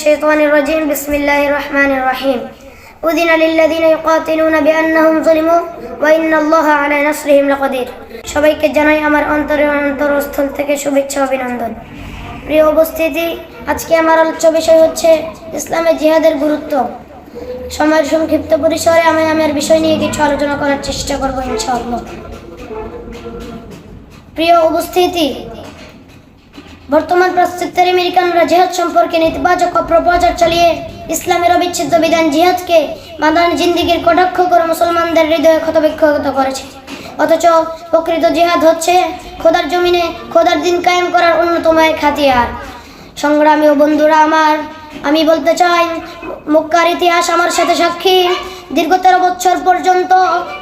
الشيطان الرجيم بسم الله الرحمن الرحيم أذن للذين يقاتلون بأنهم ظلموا وإن الله على نصرهم لقدير সবাইকে জানাই আমার অন্তরের অন্তরস্থল থেকে শুভেচ্ছা অভিনন্দন প্রিয় উপস্থিতি আজকে আমার আলোচ্য বিষয় হচ্ছে ইসলামে জিহাদের গুরুত্ব সময়ের সংক্ষিপ্ত পরিসরে আমি আমার বিষয় নিয়ে কিছু আলোচনা করার চেষ্টা করবো ইনশাআল্লাহ প্রিয় উপস্থিতি বর্তমান পাশ্চাত্যের আমেরিকানরা জিহাদ সম্পর্কে নেতিবাচক অপপ্রচার চালিয়ে ইসলামের অবিচ্ছেদ্য বিধান জিহাদকে মাদান জিন্দিগির কটাক্ষ করে মুসলমানদের হৃদয়ে ক্ষতবিক্ষত করেছে। অথচ প্রকৃত জিহাদ হচ্ছে খোদার জমিনে খোদার দিন কায়েম করার অন্যতম এক হাতিয়ার। সংগ্রামী ও বন্ধুরা আমার, আমি বলতে চাই, মক্কার ইতিহাস আমার সাথে সাক্ষী। দীর্ঘ তেরো বছর পর্যন্ত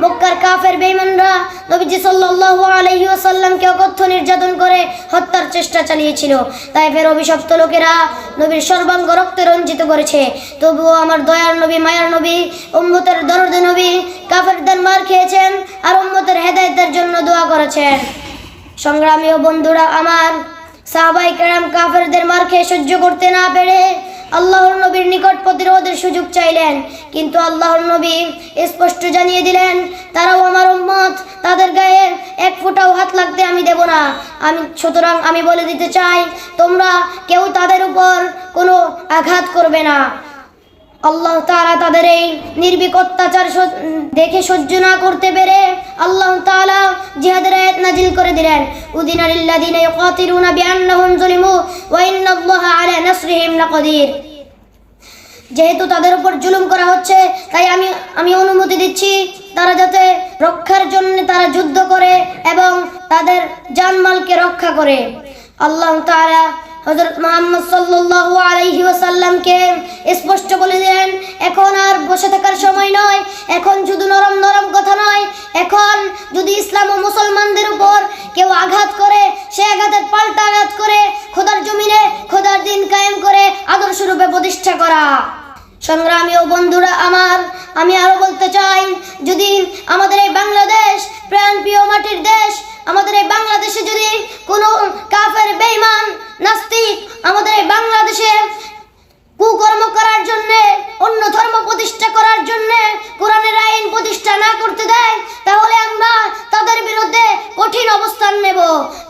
মক্কার কাফের বেইমানরা নবীজি সাল্লাল্লাহু আলাইহি ওয়াসাল্লামকে অকথ্য নির্যাতন করে হত্যার চেষ্টা চালিয়েছিল। তাই ফের অভিশপ্ত লোকেরা নবীর সর্বাঙ্গ রক্তে রঞ্জিত করেছে। তবুও আমার দয়ার নবী, মায়ার নবী, উম্মতের দরদ নবী কাফেরদের মার খেয়েছেন আর উম্মতের হেদায়েতের জন্য দোয়া করেছেন। সংগ্রামী বন্ধুরা, আমার সাহাবাই কেরাম কাফেরদের মার খেয়ে সহ্য করতে না পেরে আল্লাহর নবীর নিকট প্রতিরোধের সুযোগ চাইলেন। কিন্তু আল্লাহর নবী স্পষ্ট জানিয়ে দিলেন, তারাও আমার উম্মত, তাদের গায়ে এক ফোঁটাও হাত লাগতে আমি দেব না। আমি সুতরাং আমি বলে দিতে চাই, তোমরা কেউ তাদের উপর কোনো আঘাত করবে না। আল্লাহ তাআলা তাদের এই নির্ভীক অত্যাচার দেখে সহ্য না করতে পেরে আল্লাহ তাআলা জিহাদের নাজিল করে দিলেন। উদিনা লিল্লাযিনা ইউকাতিলুনা বিআন্নাহুম যুলিমু ওয়া ইন্নাল্লাহা আলা নাসরিহিম লাকাদির। যেহেতু তাদের উপর জুলুম করা হচ্ছে, তাই আমি আমি অনুমতি দিচ্ছি তারা যাতে রক্ষার জন্য তারা যুদ্ধ করে এবং তাদের জানমালকে রক্ষা করে। আল্লাহ তারা হযরত মুহাম্মদ সাল্লাল্লাহু আলাইহি ওয়াসাল্লামকে স্পষ্ট বলে দিলেন, এখন আর বসে থাকার সময় নয়, এখন শুধু নরম নরম কথা নয়, এখন যদি ইসলাম ও মুসলমানদের উপর কেউ আঘাত করে, সে আঘাতের পাল্টা আঘাত করে, খোদার জমিনে খোদার দিন কায়েম করে আদর্শ রূপে প্রতিষ্ঠা করা। সংগ্রামী ও বন্ধুরা আমার, আমি আরও বলতে চাই, যদি আমাদের এই বাংলাদেশ প্রাণপ্রিয় মাটির দেশ, আমাদের এই বাংলাদেশে যদি কোনো কাফের, বেঈমান, নাস্তিক আমাদের এই বাংলাদেশে কুকর্ম করার জন্য, অন্য ধর্ম প্রতিষ্ঠা করার জন্য, কোরআনের আইন প্রতিষ্ঠা না করতে দেয় তাহলে আমরা তাদের বিরুদ্ধে কঠিন অবস্থান নেব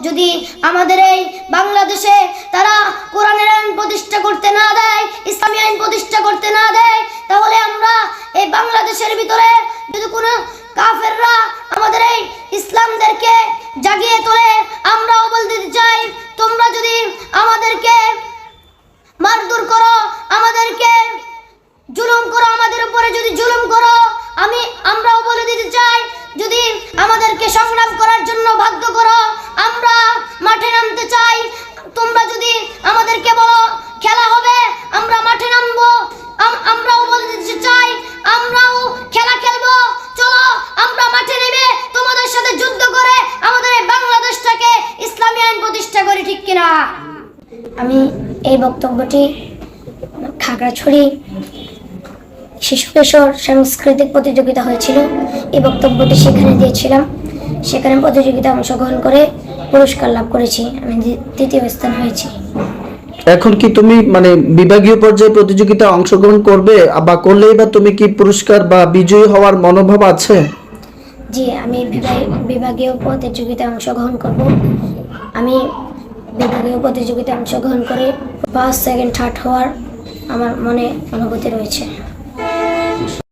যদি আমাদের এই বাংলাদেশে তারা কোরআনের আইন প্রতিষ্ঠা করতে না দেয়, ইসলামী আইন প্রতিষ্ঠা করতে না দেয়, তাহলে আমরা এই বাংলাদেশের ভিতরে যদি কোনো কাফেররা আমাদের এই ইসলামদেরকে জাগিয়ে তোলে, আমরাও বলতে চাই, তোমরা যদি আমাদেরকে মারধর করো, আমাদেরকে জুলুম করো, আমাদের উপরে যদি জুলুম করো, আমি আমরাও বলে দিতে চাই, যদি আমাদেরকে সংগ্রাম করার জন্য বাধ্য করো মাঠে নামতে চাই। তোমরা যদি আমাদেরকে বলো, খেলা হবে, আমরা মাঠে নামবো। আমরাও বলে দিতে চাই, আমরাও খেলা খেলব। চলো, আমরা মাঠে নেমে তোমাদের সাথে যুদ্ধ করে আমাদের এই বাংলাদেশটাকে ইসলামী আইন প্রতিষ্ঠা করি, ঠিক কিনা? আমি এই বক্তব্যটি খাগড়াছড়ি শিশু কিশোর সাংস্কৃতিক প্রতিযোগিতা হয়েছিল। এই বক্তব্যটি সেখানে দিয়েছিলাম। সেখানে প্রতিযোগিতা অংশগ্রহণ করে পুরস্কার লাভ করেছি আমি তৃতীয় স্থান হয়েছি। এখন কি তুমি মানে বিভাগীয় পর্যায়ে প্রতিযোগিতা অংশগ্রহণ করবে বা করলেই বা তুমি কি পুরস্কার বা বিজয়ী হওয়ার মনোভাব আছে? জি আমি বিভাগ- বিভাগীয় প্রতিযোগিতায় অংশগ্রহণ করব। আমি বিভাগীয় প্রতিযোগিতায় অংশগ্রহণ করে ফার্স্ট সেকেন্ড থার্ড হওয়ার আমার মনে অনুভূতি রয়েছে।